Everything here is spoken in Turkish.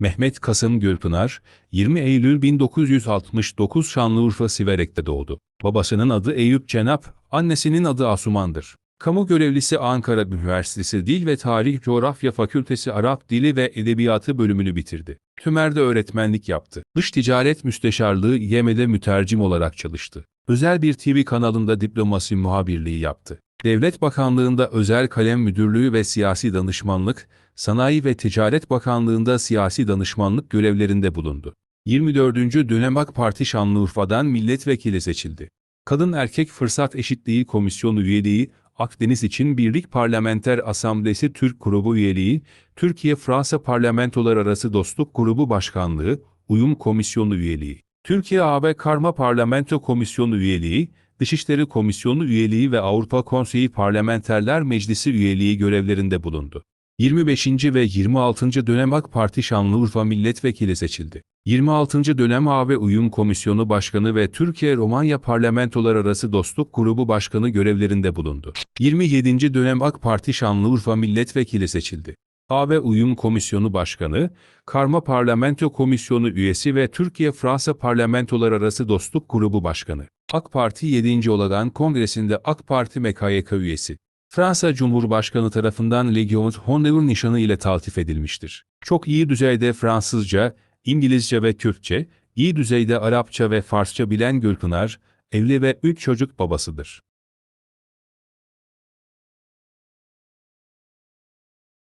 Mehmet Kasım Gülpınar, 20 Eylül 1969 Şanlıurfa Siverek'te doğdu. Babasının adı Eyüp Cenap, annesinin adı Asuman'dır. Kamu görevlisi Ankara Üniversitesi Dil ve Tarih Coğrafya Fakültesi Arap Dili ve Edebiyatı bölümünü bitirdi. Tümer'de öğretmenlik yaptı. Dış Ticaret Müsteşarlığı YEME'de mütercim olarak çalıştı. Özel bir TV kanalında diplomasi muhabirliği yaptı. Devlet Bakanlığı'nda Özel Kalem Müdürlüğü ve Siyasi Danışmanlık, Sanayi ve Ticaret Bakanlığı'nda siyasi danışmanlık görevlerinde bulundu. 24. dönem AK Parti Şanlıurfa'dan milletvekili seçildi. Kadın Erkek Fırsat Eşitliği Komisyonu üyeliği, Akdeniz için Birlik Parlamenter Asamblesi Türk Grubu üyeliği, Türkiye-Fransa Parlamentolar Arası Dostluk Grubu Başkanlığı, Uyum Komisyonu üyeliği, Türkiye-AB Karma Parlamento Komisyonu üyeliği, Dışişleri Komisyonu üyeliği ve Avrupa Konseyi Parlamenterler Meclisi üyeliği görevlerinde bulundu. 25. ve 26. dönem AK Parti Şanlıurfa Milletvekili seçildi. 26. dönem AB Uyum Komisyonu Başkanı ve Türkiye-Romanya Parlamentolar Arası Dostluk Grubu Başkanı görevlerinde bulundu. 27. dönem AK Parti Şanlıurfa Milletvekili seçildi. AB Uyum Komisyonu Başkanı, Karma Parlamento Komisyonu üyesi ve Türkiye-Fransa Parlamentolar Arası Dostluk Grubu Başkanı. AK Parti 7. Olagan Kongresi'nde AK Parti MKYK üyesi. Fransa Cumhurbaşkanı tarafından Legion d'Honneur nişanı ile taltif edilmiştir. Çok iyi düzeyde Fransızca, İngilizce ve Türkçe, iyi düzeyde Arapça ve Farsça bilen Gülpınar, evli ve üç çocuk babasıdır.